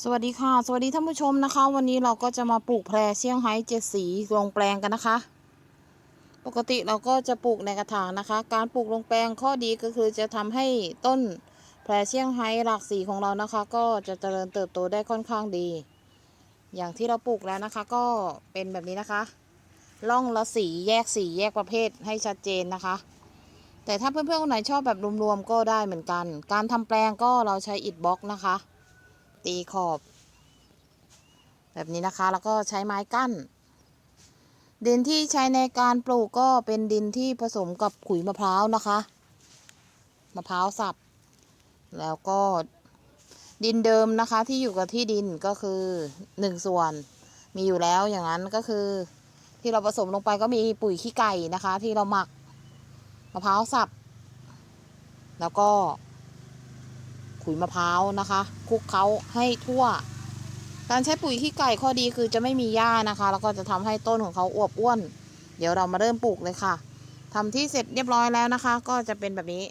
สวัสดีค่ะ สวัสดีท่านผู้ชมนะคะ วันนี้เราก็จะมาปลูกแพรเซี่ยงไฮ้เจ็ดสีลงแปลงกันนะคะ ปกติเราก็จะปลูกในกระถางนะคะ การปลูกลงแปลงข้อดีก็คือจะทำให้ต้นแพรเซี่ยงไฮ้หลากสีของเรานะคะ ก็จะเจริญเติบโตได้ค่อนข้างดี อย่างที่เราปลูกแล้วนะคะ ก็เป็นแบบนี้นะคะร่องละสีแยกสีแยกประเภทให้ชัดเจนนะคะ แต่ถ้าเพื่อนๆคนไหนชอบแบบรวมๆก็ได้เหมือนกัน การทำแปลงก็เราใช้อิฐบล็อกนะคะ ตีขอบ แบบนี้นะคะ แล้วก็ใช้ไม้กั้น ดินที่ใช้ในการปลูกก็เป็นดินที่ผสมกับขุยมะพร้าวนะคะ มะพร้าวสับ แล้วก็ดินเดิมนะคะที่อยู่กับที่ดินก็คือหนึ่งส่วนมีอยู่แล้วอย่างนั้นก็คือ ที่เราผสมลงไปก็มีปุ๋ยขี้ไก่นะคะ ที่เราหมักมะพร้าวสับ แล้วก็ ขุยมะพร้าวนะคะคลุกเคล้าให้ทั่ว การใช้ปุ๋ยขี้ไก่ข้อดีคือจะไม่มีหญ้านะคะ แล้วก็จะทำให้ต้นของเขาอวบอ้วน เดี๋ยวเรามาเริ่มปลูกเลยค่ะทำที่เสร็จเรียบร้อยแล้วนะคะ ก็จะเป็นแบบนี้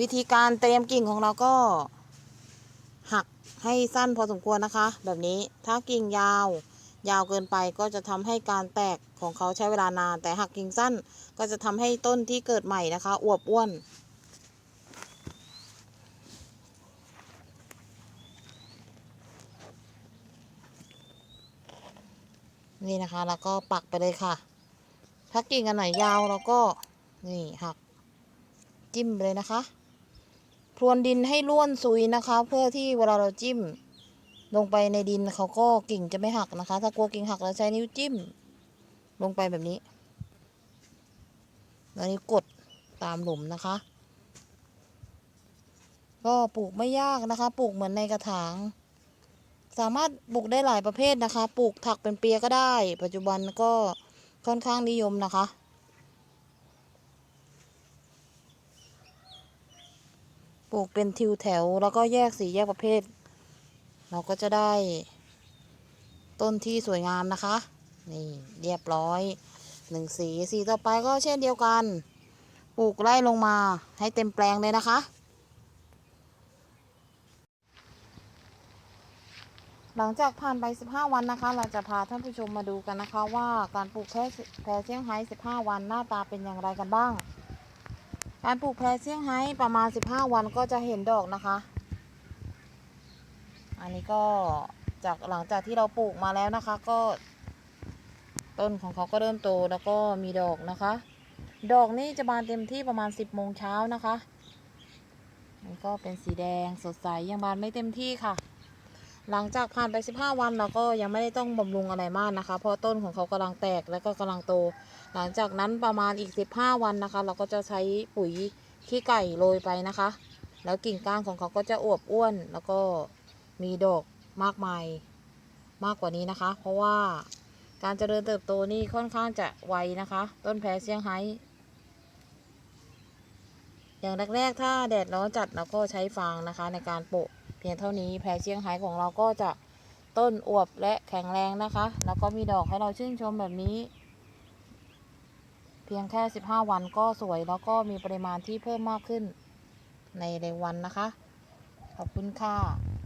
วิธีการเตรียมกิ่งของเราก็ หักให้สั้นพอสมควรนะคะ แบบนี้ถ้ากิ่งยาว ยาวเกินไปก็จะทำให้การแตกของเขาใช้เวลานาน แต่หากกิ่งสั้นก็จะทำให้ต้นที่เกิดใหม่นะคะอวบอ้วน นี่นะคะแล้วก็ปักไปเลยค่ะ ถ้ากิ่งอันไหนยาวเราก็นี่หักจิ้มเลยนะคะ พรวนดินให้ร่วนซุยนะคะ เพื่อที่เวลาเราจิ้ม ลงไปในดินเขาก็กิ่งจะไม่หักนะคะ ถ้ากลัวกิ่งหักเราใช้นิ้วจิ้ม ลงไปแบบนี้ แล้วนี้กดตามหลุมนะคะ ก็ปลูกไม่ยากนะคะ ปลูกเหมือนในกระถาง สามารถปลูกได้หลายประเภทนะคะ ปลูกถักเป็นเปียก็ได้ ปัจจุบันก็ค่อนข้างนิยมนะคะปลูกเป็นทิวแถว แล้วก็แยกสีแยกประเภท เราก็จะได้ต้นที่สวยงามนะคะ นี่เรียบร้อยหนึ่งสีสีต่อไปก็เช่นเดียวกันปลูกไล่ลงมาให้เต็มแปลงเลยนะคะ หลังจากผ่านไป 15 วันนะคะ เราจะพาท่านผู้ชมมาดูกันนะคะว่าการปลูกแพรแพรเซี่ยงไฮ้15 วันหน้าตาเป็นอย่างไรกันบ้าง การปลูกแพรเซี่ยงไฮ้ประมาณ 15 วันก็จะเห็นดอกนะคะ อันนี้ก็จากหลังจากที่เราปลูกมาแล้วนะคะ ก็ ต้นของเขาก็เริ่มโตแล้วก็มีดอกนะคะ ดอกนี่จะบานเต็มที่ประมาณ 10โมงเช้านะคะนี่ก็เป็นสีแดงสดใสยังบานไม่เต็มที่ค่ะ หลังจากผ่านไป 15 วันเราก็ยังไม่ได้ต้องบำรุงอะไรมากนะคะ เพราะต้นของเขากำลังแตกแล้วก็กำลังโต หลังจากนั้นประมาณอีก 15 วันนะคะ เราก็จะใช้ปุ๋ยขี้ไก่โรยไปนะคะ แล้วกิ่งก้านของเขาก็จะอวบอ้วนแล้วก็ มีดอกมากมายมากกว่านี้นะคะ เพราะว่าการเจริญเติบโตนี่ค่อนข้างจะไวนะคะ ต้นแพรเซี่ยงไฮ้อย่างแรกๆ ถ้าแดดร้อนจัดเราก็ใช้ฟางนะคะ ในการโปะเพียงเท่านี้แพรเซี่ยงไฮ้ของเราก็จะต้นอวบและแข็งแรงนะคะ แล้วก็มีดอกให้เราชื่นชมแบบนี้ เพียงแค่ 15 วันก็สวยแล้วก็มีปริมาณที่เพิ่มมากขึ้นในในวันนะคะ ขอบคุณค่ะ